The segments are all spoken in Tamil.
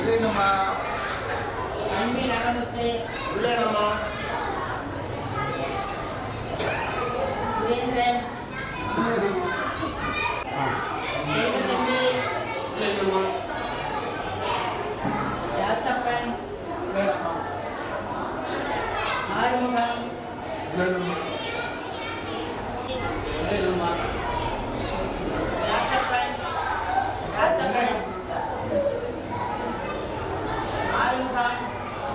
இல்லைங்கம்மா. இல்லைங்கம்மா. ஆறுமுகம். இல்லைங்கம்மா.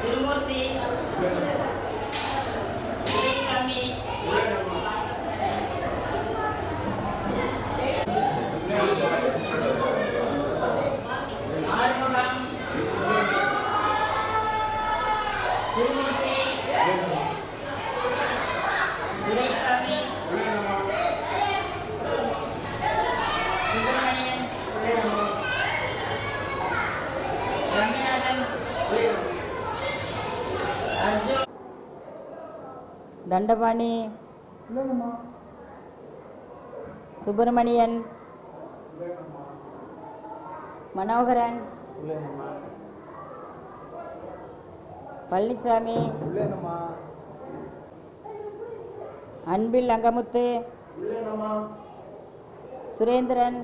திருமூர்த்தி துரைசாமி ஆறுமுகம் திருமூர்த்தி துரைசாமி சுப்பிரமணியன் ரங்கநாதன் அர்ஜுன் தண்டபாணி. சுப்பிரமணியன். மனோகரன். பழனிசாமி அன்பில் அங்கமுத்து. சுரேந்திரன்.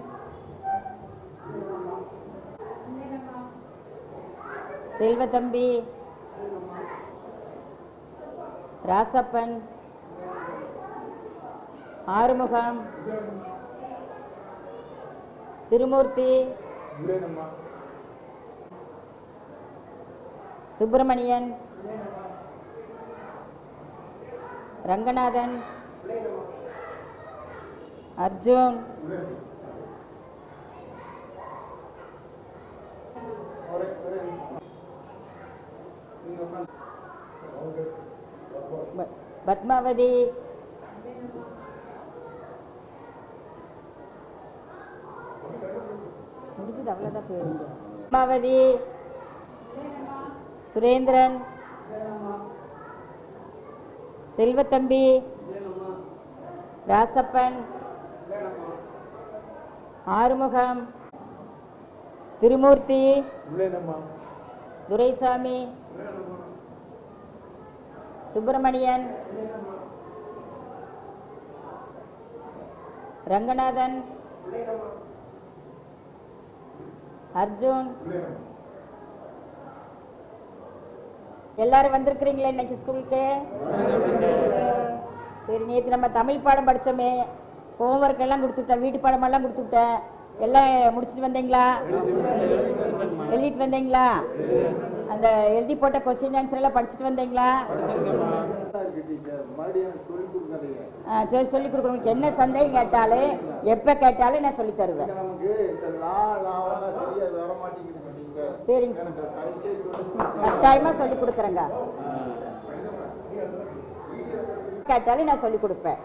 செல்வத்தம்பி ராசப்பன் ஆறுமுகம் திருமூர்த்தி சுப்பிரமணியன் ரங்கநாதன் அர்ஜுன் பத்மாவதி. முடிஞ்சது அவ்வளோதான் போயிருங்க. பத்மாவதி. சுரேந்திரன். செல்வத்தம்பி. ராசப்பன். ஆறுமுகம். திருமூர்த்தி. துரைசாமி. சுப்பிரமணியன் ரங்கநாதன் அர்ஜுன். எல்லாரும் வந்திருக்கிறீங்களா இன்னைக்கு ஸ்கூலுக்கு? சரி நேற்று நம்ம தமிழ் பாடம் படித்தோமே ஹோம்ஒர்க் எல்லாம் கொடுத்துட்டேன். வீட்டு பாடமெல்லாம் கொடுத்துட்டேன். எல்லாம் முடிச்சுட்டு வந்தீங்களா? எழுதிட்டு வந்தீங்களா? அந்த எழுதி போட்ட கொஸ்டின் ஆன்சர் எல்லாம் படிச்சுட்டு வந்தீங்களா? சொல்லி சரி சொல்லி கொடுக்குறவங்களுக்கு என்ன சந்தேகம் கேட்டாலும் எப்போ கேட்டாலும் நான் சொல்லி தருவேன். சரிங்க சார். சொல்லி கட்டாயமாக சொல்லி கொடுக்குறேங்க. கேட்டாலும் நான் சொல்லி கொடுப்பேன்.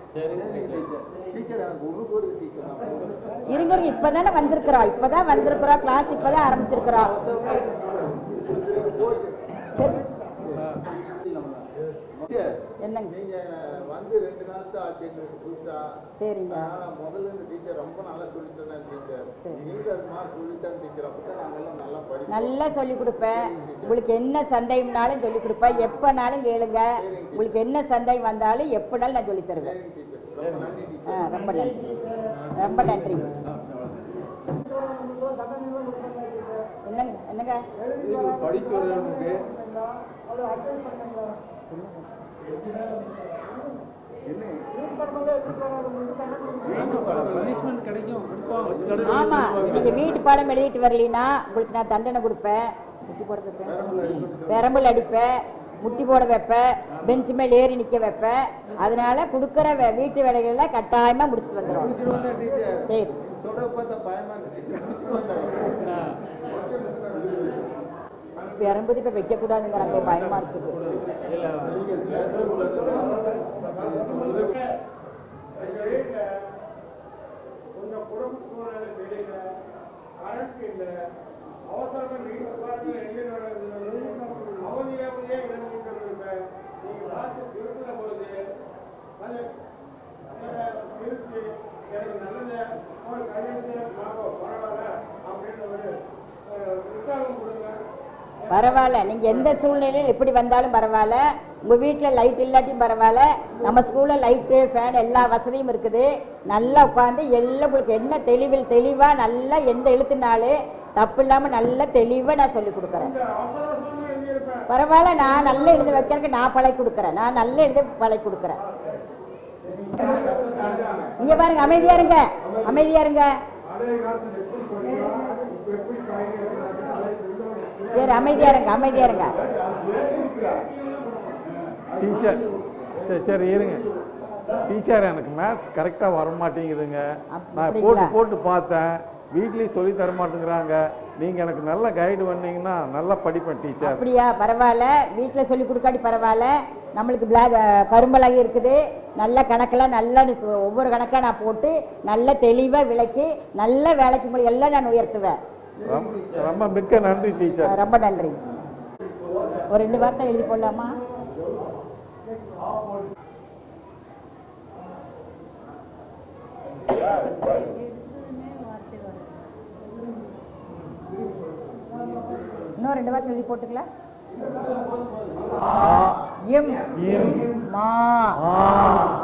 இருங்க இப்போதானே வந்திருக்கிறோம் இப்போ தான் வந்திருக்கிறோம் கிளாஸ் இப்போ தான் ஆரம்பிச்சிருக்கிறோம் சரி என்னங்க? நீங்க வந்து ரெண்டு நாள் தான் ஆச்சு எங்களுக்கு புதுசா சரிங்க. அதனால முதல்ல டீச்சர் ரொம்ப நல்லா சொல்லி தந்தேன் டீச்சர் சரி. நீங்க அது மாதிரி டீச்சர் அப்பதான் நாங்கெல்லாம் நல்லா படிப்போம் நல்லா சொல்லி கொடுப்பேன். உங்களுக்கு என்ன சந்தேகம்னாலும் சொல்லி கொடுப்பேன். எப்போனாலும் கேளுங்க. உங்களுக்கு என்ன சந்தேகம் வந்தாலும் எப்படினாலும் நான் சொல்லி தருவேன். ரொம்ப நன்றி ஆ ரொம்ப நன்றி. ரொம்ப நன்றி. என்னங்க? என்னங்க? படிச்சு ஆமா நீங்க வீட்டு பாடம் எழுதிட்டு வரலைன்னா உங்களுக்கு நான் தண்டனை கொடுப்பேன். முட்டி போட வைப்பேன். பெரம்பல் அடிப்பேன். முட்டி போட வைப்பேன். பெஞ்சு மேல் ஏறி நிக்க வைப்பேன். அதனால கொடுக்குற வே- வீட்டு வேலைகள்ல கட்டாயமா முடிச்சுட்டு வந்துடும் சரி. சொல்றத பார்த்தா பயமா பயமாக இருக்குது Thank you. பரவாயில்ல. நீங்கள் எந்த சூழ்நிலையில் எப்படி வந்தாலும் பரவாயில்ல. உங்கள் வீட்டில் லைட் இல்லாட்டியும் பரவாயில்ல. நம்ம ஸ்கூலில் லைட்டு ஃபேன் எல்லா வசதியும் இருக்குது. நல்லா உட்காந்து எல்லாம் உங்களுக்கு என்ன தெளிவில் தெளிவாக நல்லா எந்த எழுத்துனாலும் தப்பு இல்லாமல் நல்லா தெளிவாக நான் சொல்லி கொடுக்குறேன். பரவாயில்ல நான் நல்லா எழுத வைக்கிறதுக்கு நான் பழகி கொடுக்குறேன். நான் நல்லா எழுத பழகி கொடுக்குறேன். இங்க பாருங்க அமைதியா இருங்க. அமைதியா இருங்க. சரி அமைதியா இருங்க அமைதியா இருங்க. டீச்சர் சரி சரி இருங்க. டீச்சர் எனக்கு மேத்ஸ் கரெக்டாக வர மாட்டேங்குதுங்க நான்? போட்டு போட்டு பார்த்தேன். வீட்லேயும் சொல்லி தர மாட்டேங்கிறாங்க நீங்கள் எனக்கு நல்ல கைடு பண்ணீங்கன்னா நல்லா படிப்பேன் டீச்சர் அப்படியா? பரவாயில்ல. வீட்டில் சொல்லி கொடுக்காட்டி பரவாயில்ல. நம்மளுக்கு பிளாக் கரும்பலகை இருக்குது. நல்ல கணக்கெல்லாம் நல்லா. ஒவ்வொரு கணக்காக நான் போட்டு நல்ல தெளிவாக விளக்கி நல்ல வேலைக்கு எல்லாம் நான் உயர்த்துவேன். ரொம்ப மிக்க நன்றி டீச்சர் ரொம்ப நன்றி. ஒரு ரெண்டு வார்த்தை எழுதி போடலாமா? இன்னும் ரெண்டு வார்த்தை எழுதி போட்டுக்கலாம் எம் மா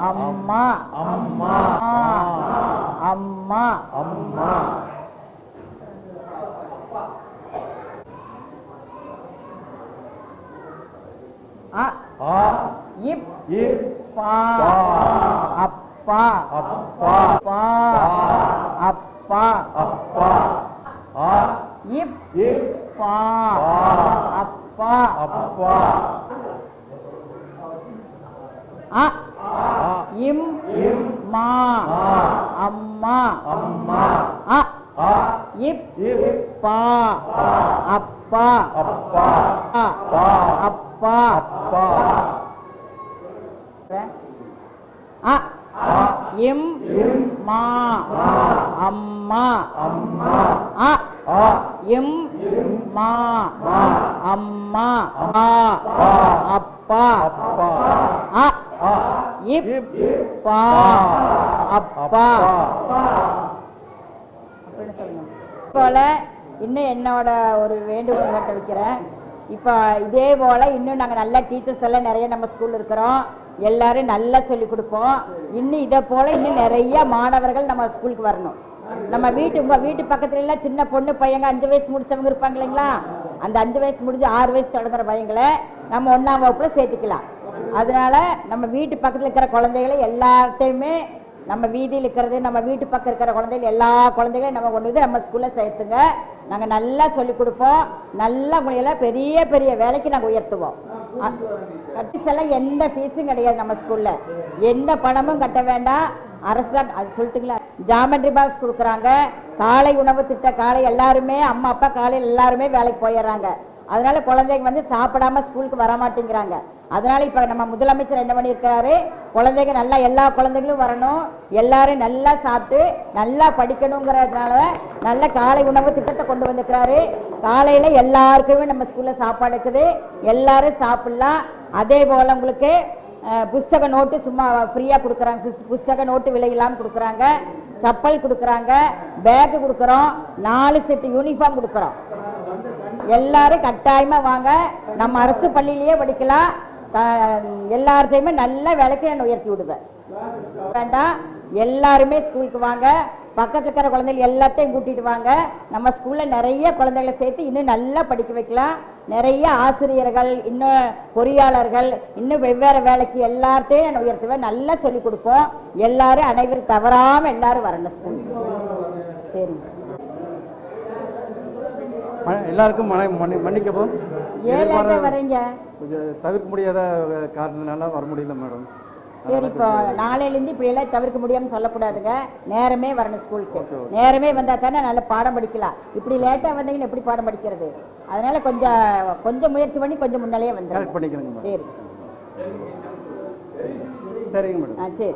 அம்மா அம்மா அம்மா. அம்மா. அ ஆ இப் இ பா பா அப்பா அப்பா பா அப்பா அப்பா ஆ இப் இ பா பா அப்பா அப்பா அ ஆ இம் இம் மா மா அம்மா அம்மா அ ஆ இப் இ பா அப்பா அப்பா பா அப்பா. அப்பா இம் மா அம்மா. அம்மா அ ஆ இம் மா அம்மா அ அப்பா. அப்பா. அ ஆ இப் பா அப்பா. அப்பா அப்படின்னு சொல்லணும் போல இன்னும் என்னோட ஒரு வேண்டுகோள் கட்ட வைக்கிறேன். இப்போ இதே போல் இன்னும் நாங்கள் நல்ல டீச்சர்ஸ் எல்லாம் நிறைய நம்ம ஸ்கூலில் இருக்கிறோம். எல்லாரும் நல்லா சொல்லிக் கொடுப்போம். இன்னும் இதை போல் இன்னும் நிறைய மாணவர்கள் நம்ம ஸ்கூலுக்கு வரணும். நம்ம வீட்டு வீட்டு பக்கத்துல எல்லாம் சின்ன பொண்ணு பையங்க அஞ்சு வயசு முடிச்சவங்க இருப்பாங்க இல்லைங்களா? அந்த அஞ்சு வயசு முடிஞ்சு ஆறு வயசு தொடங்குற பையங்களை நம்ம ஒன்றாம் வகுப்புல சேர்த்துக்கலாம். அதனால நம்ம வீட்டு பக்கத்தில் இருக்கிற குழந்தைகளை எல்லாத்தையுமே நம்ம வீதியில் இருக்கிறது நம்ம வீட்டு பக்கம் இருக்கிற குழந்தைகள் எல்லா குழந்தைகளையும் நம்ம கொண்டு வந்து நம்ம ஸ்கூலில் சேர்த்துங்க. நாங்கள் நல்லா சொல்லிக் கொடுப்போம். நல்லா உங்களையெல்லாம் பெரிய பெரிய வேலைக்கு நாங்கள் உயர்த்துவோம். எல்லாம் எந்த ஃபீஸும் கிடையாது நம்ம ஸ்கூலில் எந்த பணமும் கட்ட வேண்டாம். அரசாங்க அது சொல்லிட்டுங்களா? ஜாமெட்ரி பாக்ஸ் கொடுக்குறாங்க. காலை உணவு திட்ட காலை எல்லாருமே அம்மா அப்பா காலையில் எல்லாருமே வேலைக்கு போயிடுறாங்க. அதனால குழந்தைங்க வந்து சாப்பிடாம ஸ்கூலுக்கு வர மாட்டேங்கிறாங்க. அதனால இப்போ நம்ம முதலமைச்சர் என்ன பண்ணியிருக்கிறாரு குழந்தைங்க நல்லா எல்லா குழந்தைகளும் வரணும். எல்லாரும் நல்லா சாப்பிட்டு நல்லா படிக்கணுங்கிறதுனால நல்ல காலை உணவு திட்டத்தை கொண்டு வந்திருக்கிறாரு. காலையில் எல்லாருக்குமே நம்ம ஸ்கூலில் சாப்பாடு இருக்குது. எல்லாரும் சாப்பிட்லாம். அதே போல் உங்களுக்கு புஸ்தக நோட்டு சும்மா ஃப்ரீயாக கொடுக்குறாங்க. புஸ்தக நோட்டு விலையில்லாமல் கொடுக்குறாங்க. சப்பல் கொடுக்குறாங்க. பேக்கு கொடுக்குறோம். நாலு செட்டு யூனிஃபார்ம் கொடுக்குறோம். எல்லாரும் கட்டாயமாக வாங்க. நம்ம அரசு பள்ளியிலேயே படிக்கலாம். த- எல்லாத்தையுமே நல்ல வேலைக்கு நான் உயர்த்தி விடுவேன் வேண்டாம். எல்லாருமே ஸ்கூலுக்கு வாங்க. பக்கத்து இருக்கிற குழந்தைகள் எல்லாத்தையும் கூட்டிட்டு வாங்க. நம்ம ஸ்கூல்ல நிறைய குழந்தைகளை சேர்த்து இன்னும் நல்லா படிக்க வைக்கலாம். நிறைய ஆசிரியர்கள் இன்னும் பொறியாளர்கள் இன்னும் வெவ்வேறு வேலைக்கு எல்லார்ட்டையும் நான் உயர்த்துவேன். நல்லா சொல்லி கொடுப்போம். எல்லாரும் அனைவரும் தவறாமல் எல்லாரும் வரணும் ஸ்கூலுக்கு. சரிங்க. எல்லாருக்கும் மன மன்னி மன்னிக்கவும். ஏழாட்ட வரீங்க. கொஞ்சம் தவிர்க்க முடியாத காரணத்தினால வர முடியல மேடம். சரி இப்போ நாளையிலேருந்து இப்படி எல்லாம் தவிர்க்க முடியாமல் சொல்லக்கூடாதுங்க. நேரமே வரணும் ஸ்கூலுக்கு. நேரமே வந்தால் தானே நல்ல பாடம் படிக்கலாம். இப்படி லேட்டாக வந்தீங்கன்னா எப்படி பாடம் படிக்கிறது? அதனால கொஞ்சம் கொஞ்சம் முயற்சி பண்ணி கொஞ்சம் முன்னாலேயே வந்துடுங்க பண்ணிக்கிறேங்க சரி. சரிங்க மேடம். ஆ சரி.